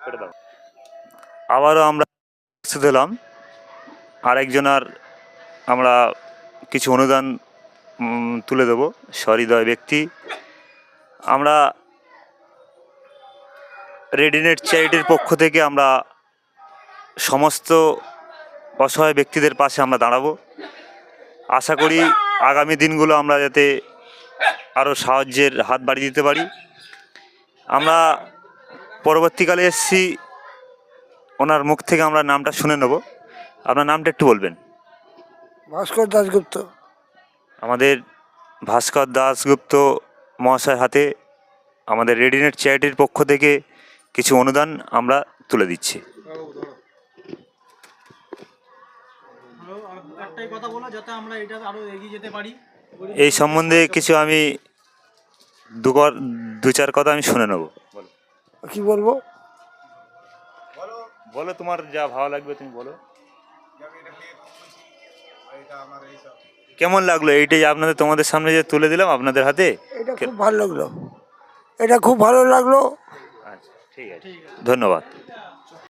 দাও। আবারও আমরা উপস্থিত হলাম। আরেকজনার আমরা কিছু অনুদান তুলে দেব। সহৃদয় ব্যক্তি। আমরা রেডিনেট চ্যারিটির পক্ষ থেকে আমরা সমস্ত অসহায় ব্যক্তিদের পাশে আমরা দাঁড়াবো। আশা করি আগামী দিনগুলো আমরা যাতে আরও সাহায্যের হাত বাড়িয়ে দিতে পারি। আমরা পরবর্তীকালে এসছি ওনার মুখ থেকে আমরা নামটা শুনে নেব। আপনার নামটা একটু বলবেন। ভাস্কর দাসগুপ্ত আমাদের ভাস্কর দাসগুপ্ত মহাশয় হাতে আমাদের রেডিনেট চ্যারিটির পক্ষ থেকে কিছু অনুদান আমরা তুলে দিচ্ছি। একটাই কথা বলো যাতে আমরা এটা আরও এগিয়ে যেতে পারি এই সম্বন্ধে কিছু আমি দু চার কথা আমি শুনে নেব। কি বলব? বলো তোমার যা ভালো লাগবে তুমি বলো। কেমন লাগল? এইটাই আপনাদের তোমাদের সামনে যে তুলে দিলাম আপনাদের হাতে? এটা খুব ভালো লাগল। এটা খুব ভালো লাগল। আচ্ছা ঠিক আছে। ধন্যবাদ।